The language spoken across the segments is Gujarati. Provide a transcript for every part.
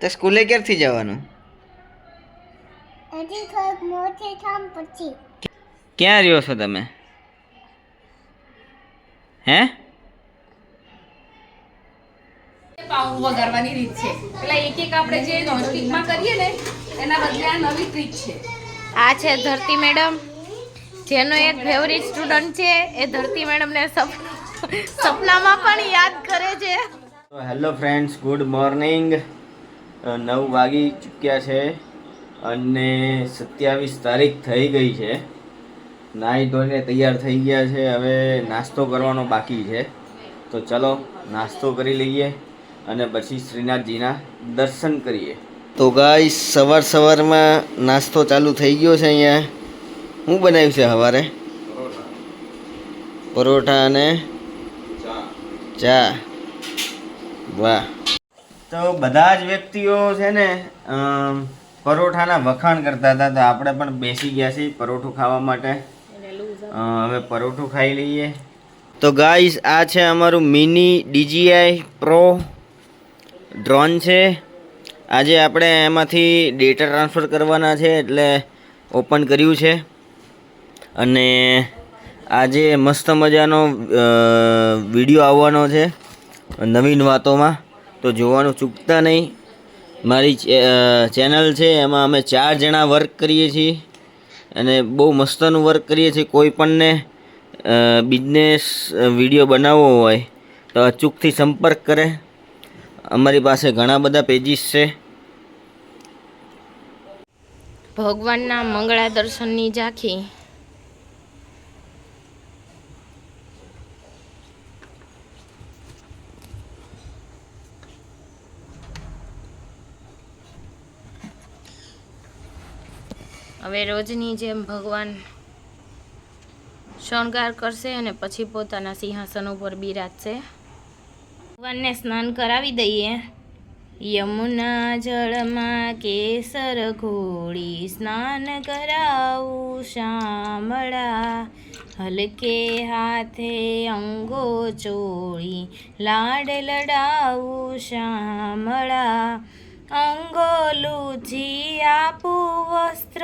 તો સ્કૂલે ક્યારથી જવાનું? હજી થોડુંક મોટી થામ પછી. ક્યાં રહ્યો છો તમે? હે? પાઉં રીત છે. એટલે એક એક આપણે જે નોનસ્ટિકમાં કરીએ ને એના બદલે આ નવી ટ્રીક છે. આ છે ધરતી મેડમ. જેનો એક ફેવરિટ સ્ટુડન્ટ છે એ ધરતી મેડમને સપ- સપનામાં પણ યાદ કરે છે. હેલો ફ્રેન્ડ્સ ગુડ મોર્નિંગ નવ વાગી ચૂક્યા છે અને સત્યાવીસ તારીખ થઈ ગઈ છે. નાહી ધોઈને તૈયાર થઈ ગયા છે. હવે નાસ્તો કરવાનો બાકી છે. તો ચલો, નાસ્તો કરી લઈએ અને પછી શ્રીનાથજીના દર્શન કરીએ. તો ગાય સવાર સવારમાં નાસ્તો ચાલુ થઈ ગયો છે અહીંયા. શું બનાવ્યું છે સવારે? પરોઠા અને ચા. વાહ. તો બધા જ વ્યક્તિઓ છે ને પરોઠાના વખાણ કરતા હતા તો આપણે પણ બેસી ગયા છીએ પરોઠું ખાવા માટે. હવે પરોઠું ખાઈ લઈએ. તો ગાઈસ આ છે અમારું મિની ડીજીઆઈ પ્રો ડ્રોન છે. આજે આપણે એમાંથી ડેટા ટ્રાન્સફર કરવાના છે એટલે ઓપન કર્યું છે. અને આજે મસ્ત મજાનો વીડિયો આવવાનો છે નવીન વાતોમાં. તો જોવાનું ચૂકતા નહીં. મારી ચેનલ છે, એમાં અમે ચાર જણા વર્ક કરીએ છીએ. અને બહુ મસ્તનું વર્ક કરીએ છીએ, કોઈ પણને બિઝનેસ વીડિયો બનાવવો હોય તો અચૂકથી સંપર્ક કરે. અમારી પાસે ઘણા બધા પેજીસ છે. ભગવાનના મંગળા દર્શનની ઝાંખી. હવે રોજની જેમ ભગવાન શણગાર કરશે અને પછી પોતાના સિંહાસન ઉપર બિરાજશે. ભગવાનને સ્નાન કરાવી દઈએ. યમુના જળમાં કેસર ઘોળી સ્નાન કરાવું શામળા. હલકે હાથે અંગો ચોળી, લાડ લડાવું શામળા. અંગો લૂછી આપું વસ્ત્ર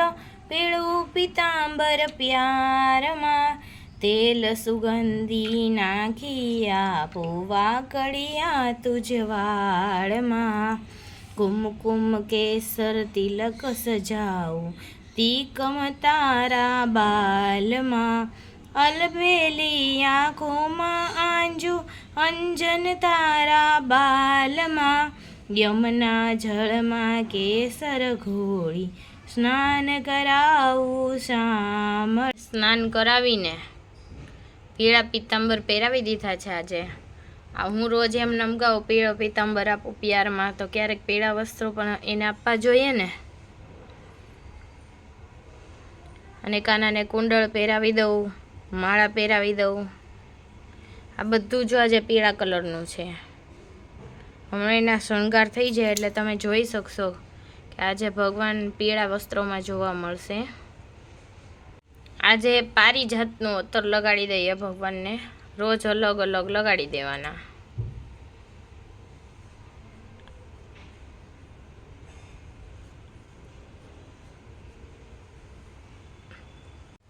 પીળું પિતાંબર પ્યારમાં, તેલ સુગંધી નાખી આપો વાકડિયા તુજ વાળમાં કુમકુમ કેસર તિલક સજાવું, તીકમ તારા બાલમાં. અલબેલી આંખોમાં આંજુ, અંજન તારા બાલમાં. યમના જળમાં કેસર ઘોળી સ્નાન કરાવું શામ સ્નાન કરાવીને પીળા પિત્તાંબર પહેરાવી દીધા છે આજે. આ હું રોજ એમ નમગાવું, પીળો પિત્તાંબર આપું પિયારમાં. તો ક્યારેક પીળા વસ્ત્રો પણ એને આપવા જોઈએ ને. અને કાનાને કુંડળ પહેરાવી દઉં, માળા પહેરાવી દઉં. આ બધું જો આજે પીળા કલરનું છે. હમણાં એના શણગાર થઈ જાય એટલે તમે જોઈ શકશો. આજે ભગવાન પીળા વસ્ત્રોમાં જોવા મળશે. આજે પારી જાતનું અત્તર લગાડી દઈએ ભગવાનને. રોજ અલગ અલગ લગાડી દેવાના.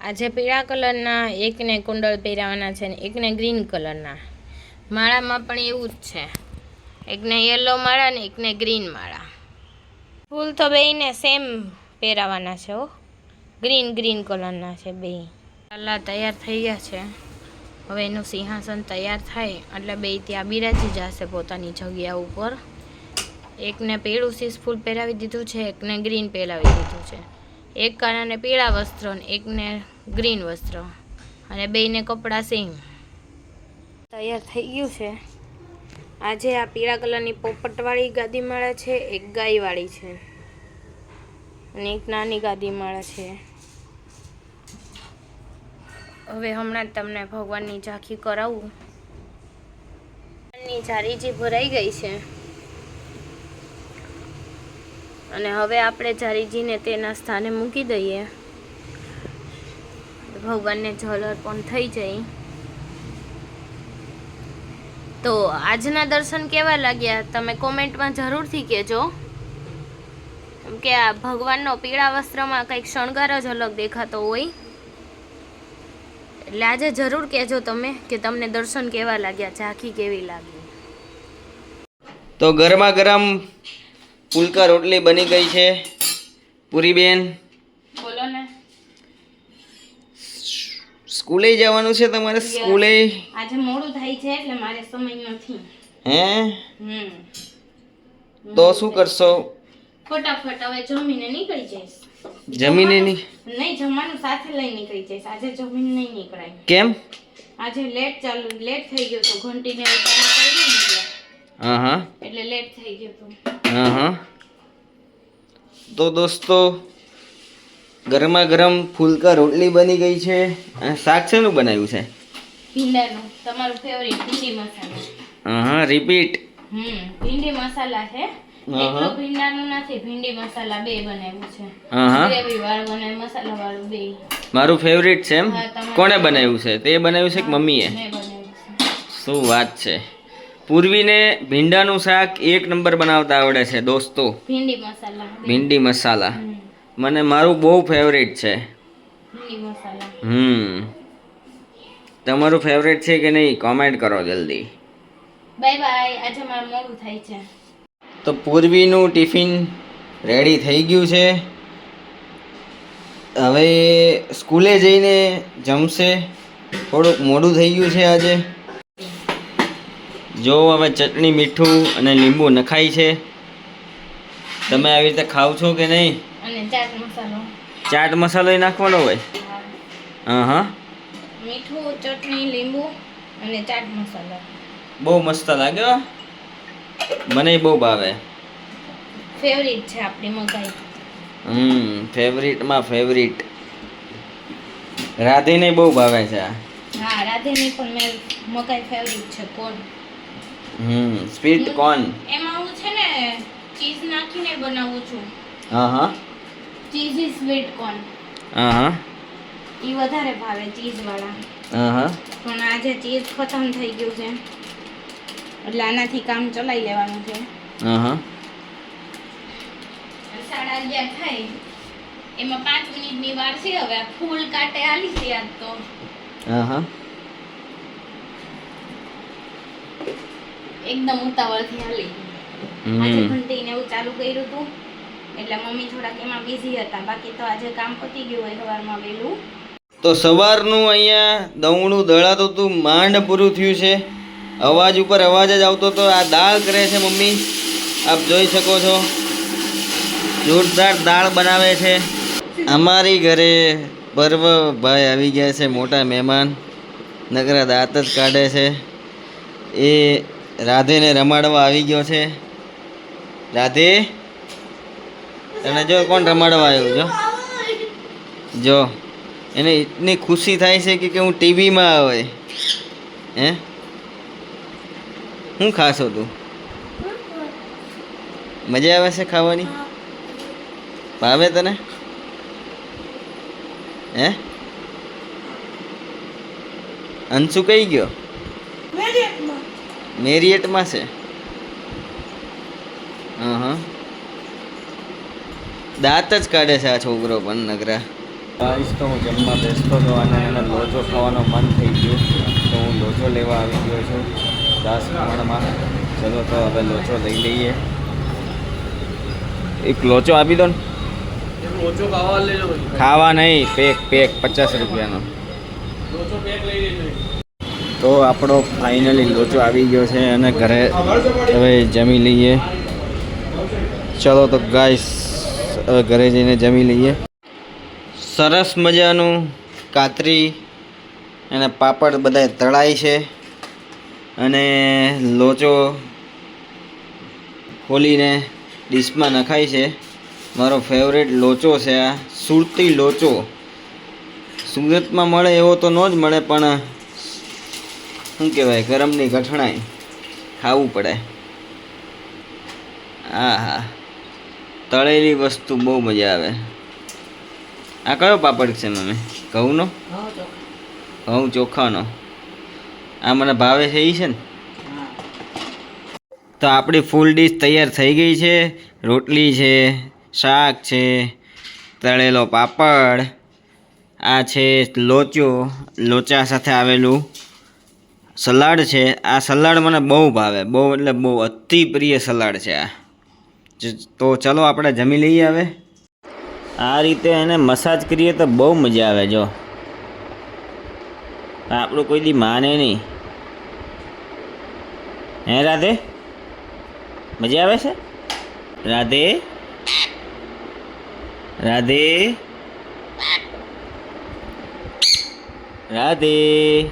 આજે પીળા કલરના, એકને કુંડળ પહેરાવાના છે ને એકને ગ્રીન કલરના. માળામાં પણ એવું જ છે. એકને યલો માળા ને એકને ગ્રીન માળા. ફૂલ તો બેયને સેમ પહેરાવાના છે હો. ગ્રીન ગ્રીન કલરના છે બે કલા તૈયાર થઈ ગયા છે. હવે એનું સિંહાસન તૈયાર થાય એટલે બે ત્યાં બિરાજી જશે પોતાની જગ્યા ઉપર. એકને પીળું સીસ ફૂલ પહેરાવી દીધું છે એકને ગ્રીન પહેરાવી દીધું છે. એક કાનાને પીળા વસ્ત્ર એકને ગ્રીન વસ્ત્ર. અને બેયને કપડાં સેમ તૈયાર થઈ ગયું છે. આજે આ પીળા કલરની પોપટવાળી ગાદીમાળા છે, એક ગાયવાળી છે. અને એક નાની ગાદીમાળા છે. હવે હમણાં તમને ભગવાનની ઝાંખી કરાવું. ભગવાનની જારીજી ભરાઈ ગઈ છે. અને હવે આપણે જારીજીને તેના સ્થાને મૂકી દઈએ. ભગવાનને જલ અર્પણ થઈ જાય. તો આજના દર્શન કેવા લાગ્યા? તમે કોમેન્ટમાં જરૂરથી કહેજો. કેમ કે આ ભગવાનનો પીળા વસ્ત્રમાં કંઈક શણગાર જ અલગ દેખાતો હોય. એટલે આજે જરૂર કહેજો તમે કે તમને દર્શન કેવા લાગ્યા, ઝાંખી કેવી લાગી? તો ગરમા ગરમ પુલકા રોટલી બની ગઈ છે પૂરી બેન બોલો ને સ્કૂલે જવાનું છે તમારે? સ્કૂલે? આજે મોડું થાય છે એટલે મારે સમય નથી. હે? હમ. તો શું કરશો? ફટાફટ હવે જમીને નીકળી જઈશ. જમીને નહીં જમવાનું સાથે લઈ નીકળી જઈશ. આજે જમીન નહીં નીકળાય. કેમ? આજે લેટ ચાલુ લેટ થઈ ગયો તો કરી ને એટલે. હા હા. એટલે લેટ થઈ ગયો તો. હા હા. તો દોસ્તો ગરમા ગરમ ફુલકા રોટલી બની ગઈ છે. અને શાક શેનું બનાવ્યું છે? ભીંડાનું તમારું ફેવરિટ ભીંડી મસાલા. હા હા રિપીટ હમ ભીંડી મસાલા છે. એકલો ભીંડાનું નથી ભીંડી મસાલા બે બનાવ્યું છે. હા હા ગ્રેવી વાળું અને મસાલા વાળું બે. મારું ફેવરિટ છે એમ? કોણે બનાવ્યું છે? તે બનાવ્યું છે કે મમ્મીએ? શું વાત છે. પૂર્વીને ભીંડાનું શાક એક નંબર બનાવતા આવડે છે દોસ્તો. ભીંડી મસાલા ભીંડી મસાલા. મને મારું બહુ ફેવરેટ છે. હમ. તમારું ફેવરેટ છે કે નહીં? કોમેન્ટ કરો જલ્દી. બાય બાય આજે મારું મોડું થાય છે. તો પૂર્વીનું ટિફિન રેડી થઈ ગયું છે. હવે સ્કૂલે જઈને જમશે. થોડુંક મોડું થઈ ગયું છે આજે. જો હવે ચટણી મીઠું અને લીંબુ નખાય છે. તમે આવી રીતે ખાવ છો કે નહીં? ચાટ મસાલો. ચાટ મસાલો નાખવાનો હોય? હા. હા મીઠું ચટણી લીંબુ અને ચાટ મસાલો. બહુ મસ્ત લાગ્યો મને બહુ ભાવે. ફેવરિટ છે આપણી મકાઈ હમ ફેવરિટમાં ફેવરિટ રાધીને બહુ ભાવે છે હા હા રાધેની પણ મેં મકાઈ ફેવરિટ છે કોણ હમ સ્વીટ કોર્ન એમાં હું છે ને ચીઝ નાખીને બનાવું છું. હા હા. ચીઝી સ્વીટ કોર્ન હા હા એ વધારે ભાવે ચીઝ વાળા. હા હા પણ આજે ચીઝ ખતમ થઈ ગયું છે. એટલે આનાથી કામ ચલાવી લેવાનું છે. હા હા સાડા અગિયાર થાય. એમાં પાંચ મિનિટની વાર છે હવે. ફૂલ કાટે આલી છે આજ તો. હા હા એકદમ ઉતાવળથી હાલી. આજે ઘંટીને એવું ચાલુ કર્યું હતું એટલે મમ્મી થોડાક એમાં બિઝી હતા. બાકી તો આજે કામ પતી ગયું હોય સવારમાં વહેલું. તો સવારનું અહીંયા દવણું દળાતું હતું, માંડ પૂરું થયું છે. અવાજ ઉપર અવાજ જ આવતો હતો, આ દાળ કરે છે મમ્મી. આપ જોઈ શકો છો. જોરદાર દાળ બનાવે છે. અમારી ઘરે પર્વભાઈ આવી ગયા છે, મોટા મહેમાન. નગરા દાંત જ કાઢે છે. એ રાધેને રમાડવા આવી ગયો છે. રાધે. તને જો કોણ રમાડવા આવ્યું જો. જો. એને એટલી ખુશી થાય છે કે કે હું ટીવીમાં આવે. હે? શું ખાશો તું? મજા આવે છે ખાવાની? ભાવે તને? હે? અંશુ કઈ ગયો? મેરિયટમાં છે? હા હા. દાંત જ કાઢે છે આ છોકરો પણ નગરા આવીશ તો હું જમવા બેસતો હતો અને એને લોચો ખાવાનો મન થઈ ગયો. તો હું લોચો લેવા આવી ગયો છું. દાસ પ્રમાણમાં. ચલો તો હવે લોચો લઈ લઈએ. એક લોચો આપી દો ને. લોચો ખાવા લેજો પછી ખાવા નહીં પેક પેક પચાસ રૂપિયાનો. લોચો પેક લઈ લેજો. તો આપણો ફાઇનલી લોચો આવી ગયો છે અને ઘરે હવે જમી લઈએ. ચલો તો ગાઈસ હવે ઘરે જઈને જમી લઈએ. સરસ મજાનું કાતરી અને પાપડ બધા તળાય છે. અને લોચો ખોલીને ડીશમાં નખાય છે. મારો ફેવરેટ લોચો છે આ સુરતી લોચો. સુરતમાં મળે એવો તો ન જ મળે, પણ શું કહેવાય, ગરમની ગઠણાઈ ખાવું પડે. હા હા તળેલી વસ્તુ બહુ મજા આવે. આ કયો પાપડ છે મમ્મી? ઘઉંનો? ઘઉં ચોખાનો. આ મને ભાવે છે એ છે ને? તો આપણી ફૂલ ડીશ તૈયાર થઈ ગઈ છે. રોટલી છે શાક છે તળેલો પાપડ આ છે લોચો લોચા સાથે આવેલું સલાડ છે. આ સલાડ મને બહુ ભાવે. બહુ એટલે બહુ અતિ પ્રિય સલાડ છે આ. તો ચલો આપણે જમી લઈએ હવે. આ રીતે એને મસાજ કરીએ તો બહુ મજા આવે જો. આપણું કોઈ દી માને નહીં. હે રાધે? મજા આવે છે? રાધે? રાધે? રાધે?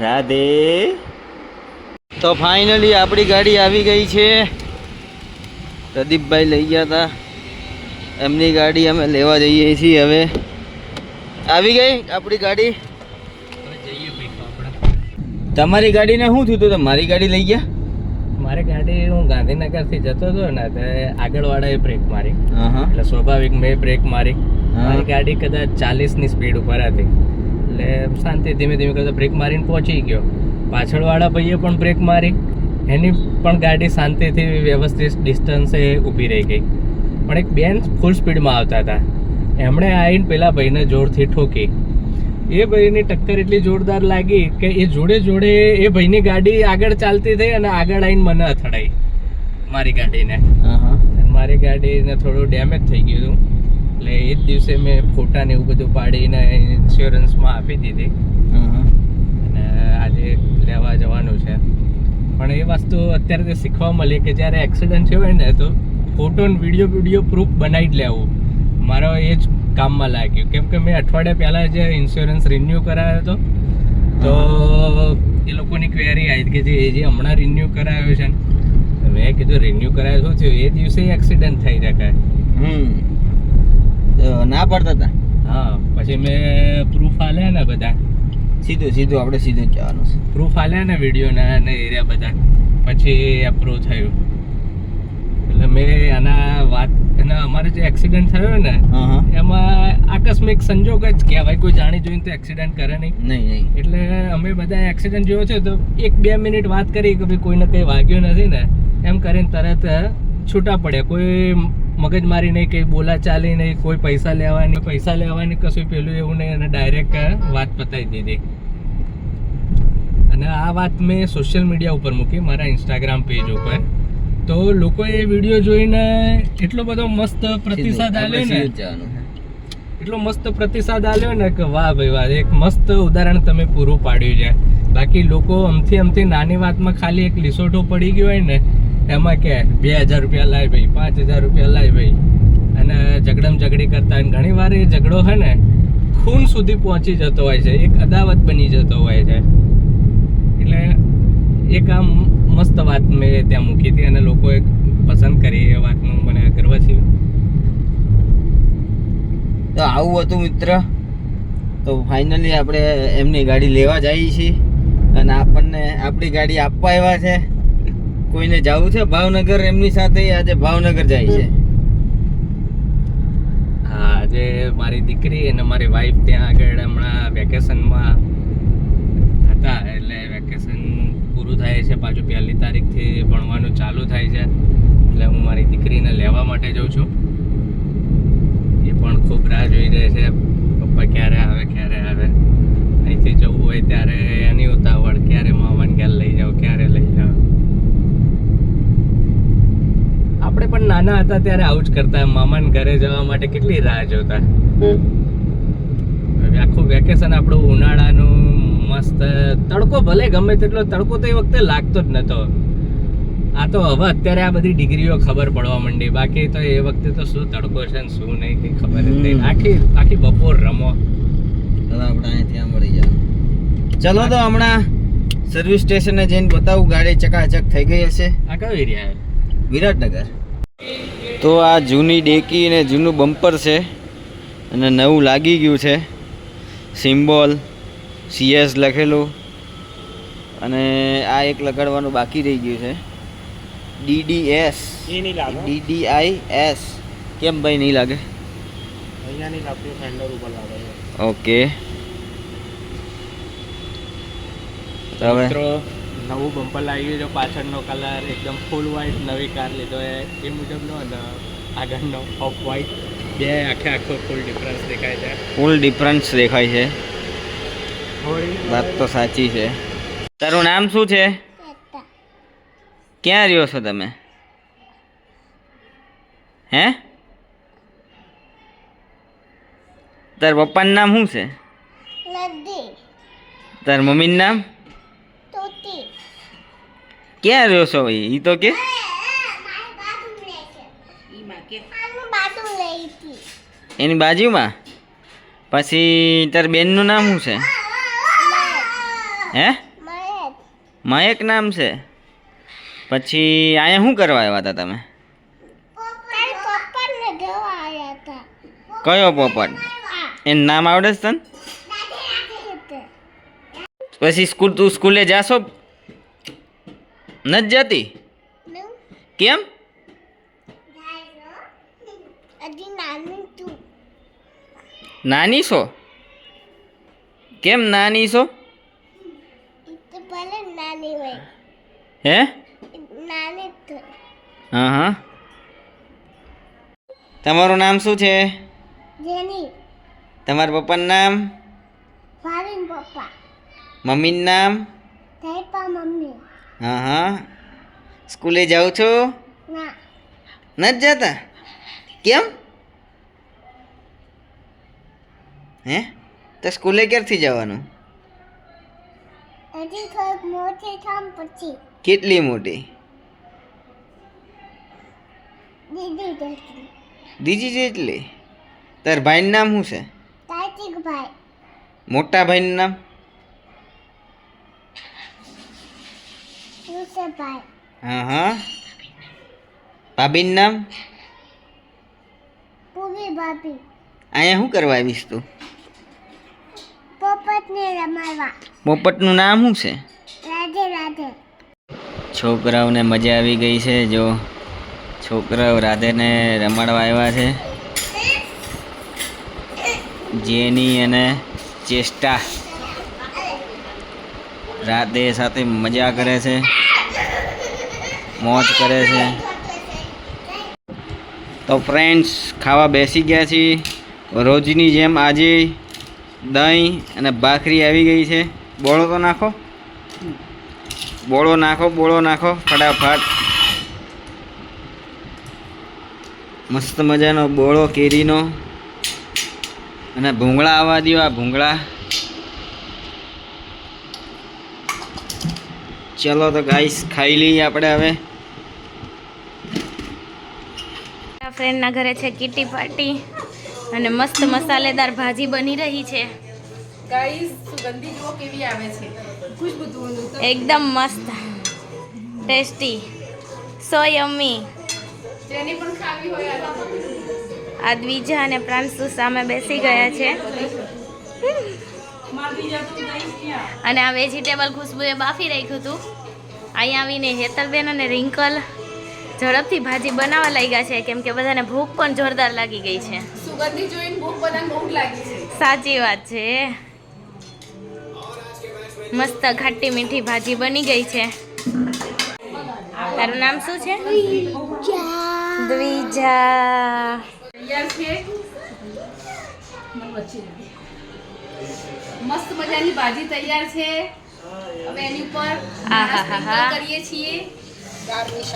રાધે? તો ફાઇનલી આપણી ગાડી આવી ગઈ છે. પ્રદીપભાઈ લઈ ગયા હતા એમની ગાડી અમે લેવા જઈએ છીએ હવે. આવી ગઈ આપણી ગાડી? તમારી ગાડીને શું થયું તો મારી ગાડી લઈ ગયા? મારી ગાડી હું ગાંધીનગરથી જતો હતો ને તે આગળવાળાએ બ્રેક મારી. એટલે સ્વાભાવિક મેં બ્રેક મારી. મારી ગાડી કદાચ ચાલીસની સ્પીડ ઉપર હતી. એટલે શાંતિ ધીમે ધીમે કરતા બ્રેક મારીને પહોંચી ગયો. પાછળવાળા ભાઈએ પણ બ્રેક મારી. એની પણ ગાડી શાંતિથી વ્યવસ્થિત ડિસ્ટન્સે ઊભી રહી ગઈ. પણ એક બેન ફૂલ સ્પીડમાં આવતા હતા. એમણે આવીને પેલા ભાઈને જોરથી ઠોકી. એ ભાઈની ટક્કર એટલી જોરદાર લાગી કે એ જોડે જોડે એ ભાઈની ગાડી આગળ ચાલતી થઈ અને આગળ આવીને મને અથડાઈ મારી ગાડીને. મારી ગાડીને થોડું ડેમેજ થઈ ગયું હતું. એટલે એ જ દિવસે મેં ફોટા ને એવું બધું પાડીને ઇન્સ્યોરન્સમાં આપી દીધી. હા હા અને આજે લેવા જવાનું છે. પણ એ વસ્તુ અત્યારે તે શીખવા મળી કે જ્યારે એક્સિડન્ટ થયો હોય ને તો ફોટો ને વીડિયો વીડિયો પ્રૂફ બનાવી જ લેવું. મારો એ જ કામમાં લાગ્યું. કેમ કે મેં અઠવાડિયા પહેલાં જે ઇન્સ્યોરન્સ રિન્યૂ કરાવ્યો હતો તો એ લોકોની ક્વેરી આવી કે જે એ જે હમણાં રિન્યૂ કરાવ્યો છે ને મેં કીધું રિન્યૂ કરાયો શું થયું? એ દિવસે એક્સિડન્ટ થઈ શકે હમ. ના પડતા હતા હા પછી મેં પ્રૂફ આલ્યા ને બધા. સીધું સીધું આપણે સીધું જવાનું છે. પ્રૂફ આલ્યા ને વિડીયોના અને એરિયા બધા? પછી અપ્રૂવ થયું. એટલે મેં આના વાત એના અમારે જે એક્સિડન્ટ થયો ને એમાં આકસ્મિક સંજોગ જ કહેવાય. કોઈ જાણી જોઈને તો એક્સિડન્ટ કરે નહીં. નહીં નહીં. એટલે અમે બધા એક્સિડન્ટ જોયો છે તો એક બે મિનિટ વાત કરી કે ભાઈ કોઈને કંઈ વાગ્યું નથી ને એમ કરીને તરત છૂટા પડ્યા. કોઈ મગજમારી નહીં કંઈ બોલા ચાલી નહીં કોઈ પૈસા લેવાની પૈસા લેવાની કશું પેલું એવું નહીં અને ડાયરેક્ટ વાત પતાવી દીધી. અને આ વાત મેં સોશિયલ મીડિયા ઉપર મૂકી મારા ઇન્સ્ટાગ્રામ પેજ ઉપર. તો લોકોએ એ વીડિયો જોઈને એટલો બધો મસ્ત પ્રતિસાદ આવ્યો ને. એટલો મસ્ત પ્રતિસાદ આવ્યો ને કે વાહ ભાઈ વાહ એક મસ્ત ઉદાહરણ તમે પૂરું પાડ્યું છે. બાકી લોકો અમથી અમથી નાની વાતમાં ખાલી એક લીસોટો પડી ગયો હોય ને એમાં કે બે હજાર રૂપિયા લાય ભાઈ, પાંચ હજાર રૂપિયા લાય ભાઈ. અને ઝઘડમ ઝઘડી કરતા હોય. ઘણી વાર એ ઝઘડો હોય ને, ખૂન સુધી પહોંચી જતો હોય છે, એક અદાવત બની જતો હોય છે. એટલે એક આમ મસ્ત વાત મેં ત્યાં મૂકી હતી અને લોકોએ પસંદ કરી એ વાતનું મને ગર્વ છે. તો આવું હતું મિત્ર. તો ફાઇનલી આપણે એમની ગાડી લેવા જઈએ છીએ. અને આપણને આપણી ગાડી આપવા આવ્યા છે. કોઈને જવું છે? ભાવનગર એમની સાથે આજે ભાવનગર જાય છે. હા, આજે મારી દીકરી અને મારી વાઈફ ત્યાં આગળ હમણાં વેકેશનમાં હતા, એટલે વેકેશન પૂરું થાય છે. પાછું પહેલી તારીખથી ભણવાનું ચાલુ થાય છે. એટલે હું મારી દીકરીને લેવા માટે જઉં છું. એ પણ ખૂબ રાહ જોઈ રહે છે. પપ્પા ક્યારે આવે ક્યારે આવે? અહીંથી જવું હોય ત્યારે એની ઉતાવળ, ક્યારે મામાને ક્યારે લઈ જાઓ, ક્યારે લઈ જાઓ? આપણે પણ નાના હતા ત્યારે આવું જ કરતા. મામાને ઘરે જવા માટે કેટલી રાહ જોતા. આખું વેકેશન આપણું ઉનાળાનું મસ્ત તડકો ભલે ગમે તેટલો તડકો તો એ વખતે લાગતો જ નતો. આ તો હવે અત્યારે આ બધી ડિગ્રીઓ ખબર પડવા માંડી. બાકી તો એ વખતે તો શું તડકો છે ને શું નહીં કઈ ખબર જ નહીં. આખી આખી બપોર રમો. હવે આપણે અહીંથી ત્યાં મળી જાય ચલો તો હમણાં સર્વિસ સ્ટેશને જઈને બતાવું ગાડી ચકાચક થઈ ગઈ હશે. આ કયો એરિયા વિરાટનગર. તો આ જૂની ડેકી અને જૂનું બમ્પર છે. અને નવું લાગી ગયું છે. સિમ્બોલ સીએસ લખેલું. અને આ એક લગાડવાનું બાકી રહી ગયું છે. ડીડીએસ ડીડીઆઈ એસ કેમ ભાઈ નહીં લાગે? ઓકે હવે નવું બમ્પર લાવી ગયું છે પાછળનો કલર એકદમ ફૂલ વ્હાઈટ નવી કાર લીધો એ એ મુજબનો અને આગળનો ઓફ વ્હાઈટ બે આખે આખો ફૂલ ડિફરન્સ દેખાય છે. ફૂલ ડિફરન્સ દેખાય છે. વાત તો સાચી છે. તારું નામ શું છે? ક્યાં રહ્યો છો તમે? હે? તાર પપ્પાનું નામ શું છે? તાર મમ્મીનું નામ? ક્યાં રહ્યો છો ભાઈ? એ તો કે? આનું બાજુ લઈ હતી એની બાજુમાં? પછી તાર બેનનું નામ શું છે? હે? મહેક મયક નામ છે? પછી અહીંયા શું કરવા આવ્યા હતા તમે? કયો પોપટ એનું નામ આવડે છે તને? પછી સ્કૂલ તું સ્કૂલે જાશો? નથી જતી કેમ? નાની છો? કેમ નાની છો? હે? હા હા. તમારું નામ શું છે? તમારા પપ્પાનું નામ? પપ્પા. મમ્મીનું નામ? મમ્મી. હા હા. સ્કૂલે જાઉં છો? નથી જતા? કેમ? હે? તો સ્કૂલે ક્યારથી જવાનું? કેટલી મોટી? દીજી જેટલી. તાર ભાઈનું નામ શું છે? મોટા ભાઈનું નામ? હા હા ભાભીનું નામ? પૂરી ભાભી. અહીંયા શું કરવા આવીશ તું? પોપટને રમાડવા. પોપટનું નામ શું છે? રાધે રાધે. છોકરાઓને મજા આવી ગઈ છે જો. છોકરાઓ રાધેને રમાડવા આવ્યા છે. જેની અને ચેષ્ટા. રાધે સાથે મજા કરે છે. મોજ કરે છે. તો ફ્રેન્ડ્સ ખાવા બેસી ગયા છીએ. રોજની જેમ આજે દહીં અને ભાખરી આવી ગઈ છે. બોળો તો નાખો. બોળો નાખો બોળો નાખો, ફટાફટ. મસ્ત મજાનો બોળો કેરીનો અને ભૂંગળા આવવા દો ભૂંગળા. ચલો તો ગાઈસ ખાઈ લઈએ આપણે હવે. મારા ફ્રેન્ડના ઘરે છે કીટી પાર્ટી અને મસ્ત મસાલેદાર ભાજી બની રહી છે. ગાઈસ સુગંધી જુઓ કેવી આવે છે. ખુશ્બુ તો એકદમ મસ્ત ટેસ્ટી સો યમ્મી જેની પણ ખાવી હોય આ આ દ્વિજા અને પ્રાંશુ સામે બેસી ગયા છે. અને આ વેજીટેબલ ખુશ્બુએ બાફી રાખ્યું હતું. અહીંયા આવીને હેતલબેન અને રિંકલ ઝડપથી ભાજી બનાવવા લાગ્યા છે કેમ કે બધાને ભૂખ પણ જોરદાર લાગી ગઈ છે. સુગંધી જોઈને ભૂખ બધાને બહુ લાગી છે. સાચી વાત છે. મસ્ત ખાટી મીઠી ભાજી બની ગઈ છે. તારું નામ શું છે? દ્વિજા. તૈયાર છે? મસ્ત મજાની ભાજી તૈયાર છે. હવે એની ઉપર કરીએ છીએ.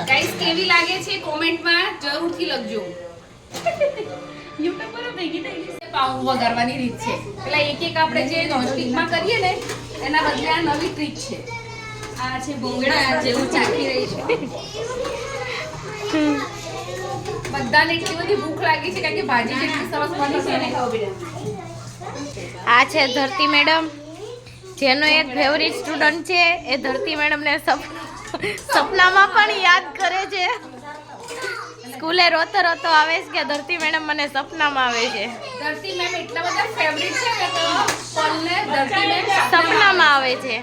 ગાઈસ કેવી લાગે છે કોમેન્ટમાં જરૂરથી લખજો. YouTube પર ભેગી થઈ ગઈ છે. પાઉં વગાડવાની રીત છે. પેલા એક એક આપણે જે નોનસ્ટિકમાં કરીએ ને એના બદલે આ નવી ટ્રીક છે. આ છે ભૂંગળા જેવું ચાખી રહી છે. બધાને એટલી બધી ભૂખ લાગી છે કારણ કે ભાજી જેટલી સરસ બની છે ને આ છે ધરતી મેડમ. જેનો એક ફેવરિટ સ્ટુડન્ટ છે એ ધરતી મેડમને સપનામાં પણ યાદ કરે છે. સ્કૂલે રોતો રોતો આવે છે કે ધરતી મેડમ મને સપનામાં આવે છે. ધરતી મેમ એટલા બધા ફેવરિટ છે કે તો પલને ધરતી મેમ સપનામાં આવે છે.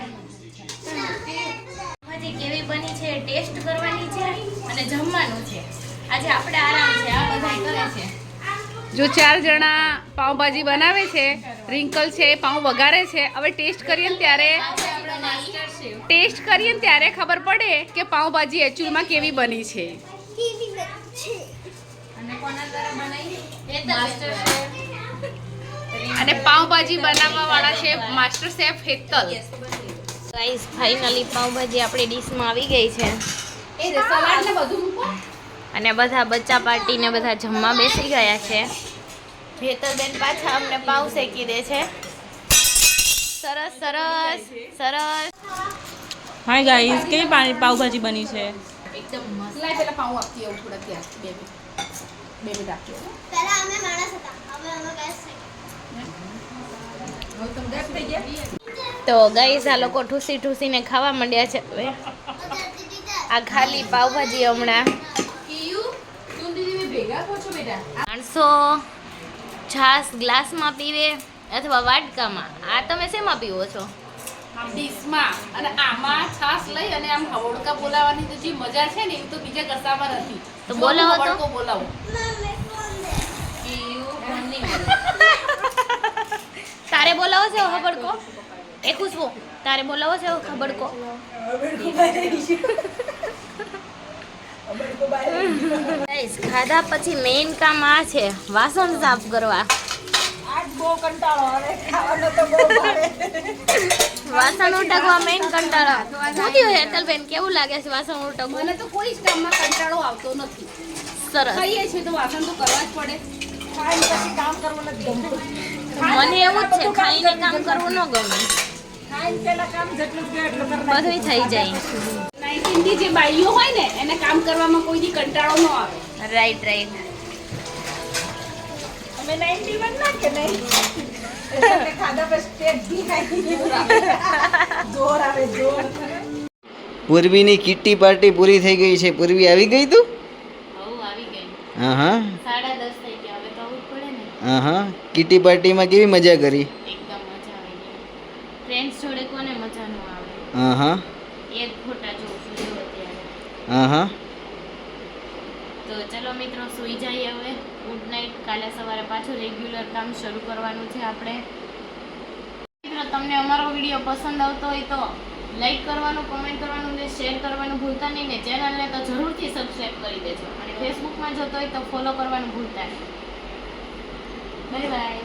આજે કેવી બની છે ટેસ્ટ કરવાની છે અને જમવાનું છે. આજે આપણે આરામ છે આ બધા કરે છે. જો ચાર જણા પાઉંભાજી બનાવે છે રિંકલ છે પાઉં વઘારે છે હવે ટેસ્ટ કરીએ ને ત્યારે ટેસ્ટ કરીએ ને ત્યારે ખબર પડે કે પાઉંભાજી એકચ્યુઅલમાં કેવી બની છે. અને પાઉંભાજી બનાવવા વાળા છે master chef Hetal. Guys finally pav bhaji આપણી ડીશમાં આવી ગઈ છે. એ સલાડ ને બધું મૂકો. અને બધા બચ્ચા પાર્ટીને બધા જમવા બેસી ગયા છે. ભેતરબેન પાછા અમને પાઉ શેકી દે છે. સરસ સરસ સરસ. હાય ગાઈઝ કેવી પાણી પાવભાજી બની છે? એકદમ મસ્ત. લાય પેલા પાઉં આપતી આવું થોડા ત્યાં. બે બે મિનિટ આપતી પહેલા અમે માણસ હતા. હવે અમે ગેસ હવે તમે ગેસ થઈ ગયા? તો ગાઈસ આ લોકો ઠૂસી ઠૂસીને ખાવા માંડ્યા છે હવે. આ ખાલી પાવભાજી હમણાં કીયું તું દીદી મેં ભેગા કહો છો બેટા માણસો છાશ ગ્લાસમાં પીવે અથવા વાટકામાં આ તમે શેમાં પીવો છો? ડીશમાં. અને આમાં છાશ લઈ અને આમ હવડકા બોલાવવાની તો જે મજા છે ને એ તો બીજા નથી. તો બોલાવો તો. બોલાવું. તારે બોલાવો છે ખબડકો એ ખુશબુ તારે બોલાવો છે ખબડકો ખાધા પછી મેઇન કામ આ છે વાસણ સાફ કરવા. વાસણ ઉટકવા મેઇન કંટાળો. શું થયું હેતલબેન કેવું લાગે છે વાસણ ઉટકવું? મને તો કોઈ જ કામમાં કંટાળો આવતો નથી. સરસ. કહીએ છીએ તો વાસણ તો કરવા જ પડે. મને એવું જ છે ખાઈને કામ કરવું ન ગમે. બધું થઈ જાય. નાઇન્ટીનની જે બાઈઓ હોય ને એને કામ કરવામાં કોઈ દી કંટાળો ન આવે. રાઈટ રાઈટ પૂર્વીની કિટ્ટી પાર્ટી પૂરી થઈ ગઈ છે. પૂર્વી આવી ગઈ તું? હવ આવી ગઈ. હા હા સાડા દસ થઈ ગયા હવે તો આવવું જ પડે ને. હા હા કિટ્ટી પાર્ટીમાં કેવી મજા કરી? એકદમ મજા હા હા તો ચલો મિત્રો, સૂઈ જઈએ હવે. ગુડ નાઇટ કાલે સવારે પાછું રેગ્યુલર કામ શરૂ કરવાનું છે આપણે. મિત્રો, તમને અમારો વીડિયો પસંદ આવતો હોય તો લાઈક કરવાનું કોમેન્ટ કરવાનું ને શેર કરવાનું ભૂલતા નહીં ને ચેનલને તો જરૂરથી સબસ્ક્રાઈબ કરી દેજો. અને ફેસબુકમાં જોતો હોય તો ફોલો કરવાનું ભૂલતા નહીં. Bye bye